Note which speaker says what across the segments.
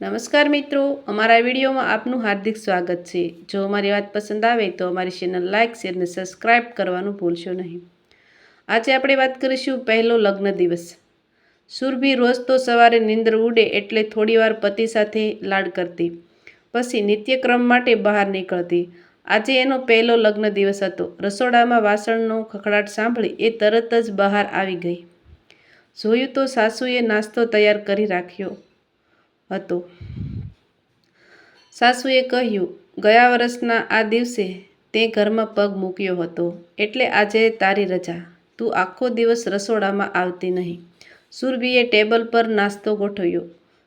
Speaker 1: નમસ્કાર મિત્રો, અમારા વિડીયોમાં આપનું હાર્દિક સ્વાગત છે. જો અમારી વાત પસંદ આવે તો અમારી ચેનલ લાઇક શેર અને સબસ્ક્રાઇબ કરવાનું ભૂલશો નહીં. આજે આપણે વાત કરીશું પહેલો લગ્ન દિવસ. સુરભી રોજ તો સવારે નિંદ્ર ઉડે એટલે થોડીવાર પતિ સાથે લાડ કરતી. પછી નિત્યક્રમ માટે બહાર નીકળતી. આજે એનો પહેલો લગ્ન દિવસ હતો. રસોડામાં વાસણનો ખખડાટ સાંભળી એ તરત જ બહાર આવી ગઈ. જોયું તો સાસુએ નાસ્તો તૈયાર કરી રાખ્યો. હતો. સાસુએ કહ્યું, ગયા વર્ષના આ દિવસે તે ઘરમાં પગ મૂક્યો હતો. એટલે આજે તારી રજા. તું આખો દિવસ રસોડામાં આવતી નહીં. સુરભીએ ટેબલ પર નાસ્તો ગોઠવ્યો.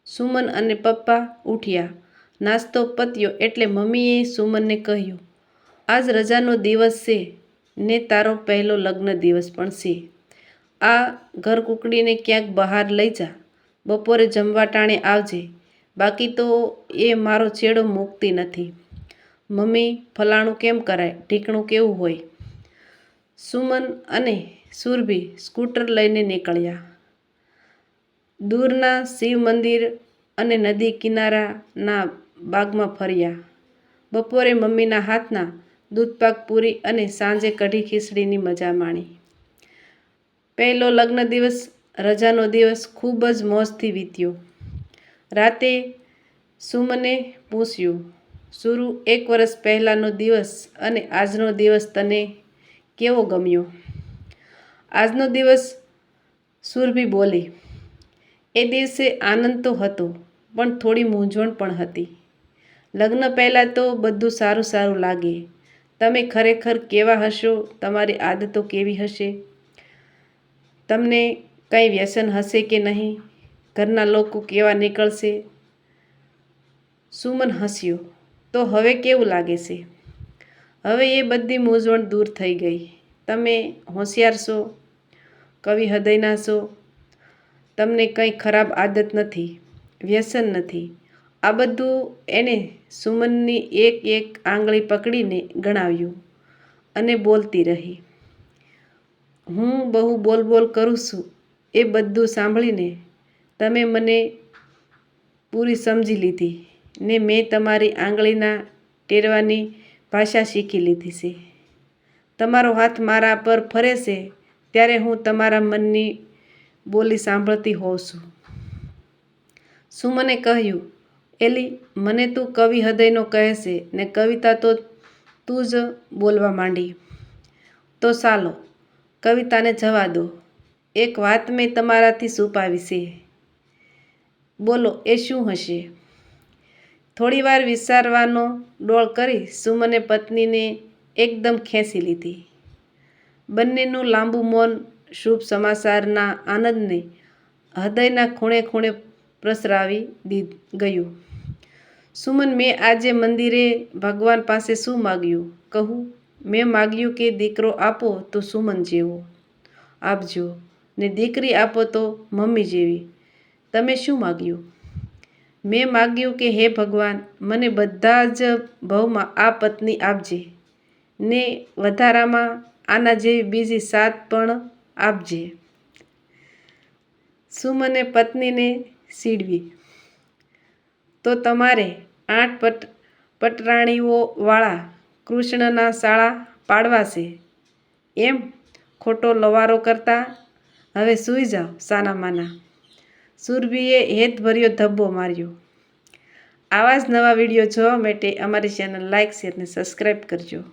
Speaker 1: સુમન અને પપ્પા ઉઠ્યા. નાસ્તો પત્યો એટલે મમ્મીએ સુમનને કહ્યું, આજ રજાનો દિવસ છે ને તારો પહેલો લગ્ન દિવસ પણ છે. આ ઘર કુકડીને ક્યાંક બહાર લઈ જા. બપોરે જમવા ટાણે આવજે. બાકી તો એ મારો ચેડો મૂકતી નથી. મમ્મી, ફલાણું કેમ કરાય? ઢીકણું કેવું હોય? સુમન અને સુરભી સ્કૂટર લઈને નીકળ્યા. દૂરના શિવ મંદિર અને નદી કિનારાના બાગમાં ફર્યા. બપોરે મમ્મીના હાથના દૂધપાક પૂરી અને સાંજે કઢી ખીચડીની મજા માણી. પહેલો લગ્ન દિવસ રજાનો દિવસ ખૂબ જ મોજથી વીત્યો. રાતે સુમને પૂછ્યું, સુરુ, એક વર્ષ પહેલાંનો દિવસ અને આજનો દિવસ તને કેવો ગમ્યો? આજનો દિવસ સુરભી બોલી, એ દિવસે આનંદ તો હતો, પણ થોડી મૂંઝવણ પણ હતી. લગ્ન પહેલાં તો બધું સારું સારું લાગે. તમે ખરેખર કેવા હશો? તમારી આદતો કેવી હશે? તમને કંઈ વ્યસન હશે કે નહીં? ઘરના લોકો કેવા નીકળશે? સુમન હસ્યો. તો હવે કેવું લાગે છે? હવે એ બધી મૂંઝવણ દૂર થઈ ગઈ. તમે હોશિયાર છો, કવિ હૃદયના છો, તમને કંઈ ખરાબ આદત નથી, વ્યસન નથી. આ બધું એણે સુમનની એક એક આંગળી પકડીને ગણાવ્યું અને બોલતી રહી. હું બહુ બોલ બોલ કરું છું. એ બધું સાંભળીને તમે મને પૂરી સમજી લીધી ને મેં તમારી આંગળીના ટેરવાની ભાષા શીખી લીધી છે. તમારો હાથ મારા પર ફરે છે ત્યારે હું તમારા મનની બોલી સાંભળતી હોઉં છું. શું મને કહ્યું? એલી, મને તું કવિ હૃદયનો કહે છે ને કવિતા તો તું જ બોલવા માંડી. તો ચાલો, કવિતાને જવા દો. એક વાત મેં તમારાથી છુપાવી છે. બોલો, એ શું હશે? થોડીવાર વિચારવાનો ડોળ કરી સુમને પત્નીને એકદમ ખેંચી લીધી. બંનેનું લાંબુ મૌન શુભ સમાચારના આનંદને હૃદયના ખૂણે ખૂણે પ્રસરાવી દી ગયું. સુમન, મેં આજે મંદિરે ભગવાન પાસે શું માગ્યું? કહું, મેં માગ્યું કે દીકરો આપો તો સુમન જેવો. આપજો. ને દીકરી આપો તો મમ્મી જેવી. તમે શું માગ્યું? મેં માગ્યું કે, હે ભગવાન, મને બધા જ ભવમાં આ પત્ની આપજે ને વધારામાં આના જેવી બીજી સાત પણ આપજે. શું મને પત્નીને સીડવી. તો તમારે આઠ પટ પટરાણીઓવાળા કૃષ્ણના શાળા પાડવા છે. એમ ખોટો લવારો કરતા હવે સૂઈ જાઓ, સાના માના. સુરભીએ હેતભર્યો ધબ્બો માર્યો. આવા જ નવા વીડિયો જોવા માટે અમારી ચેનલ લાઇક, શેર અને સબસ્ક્રાઈબ કરજો.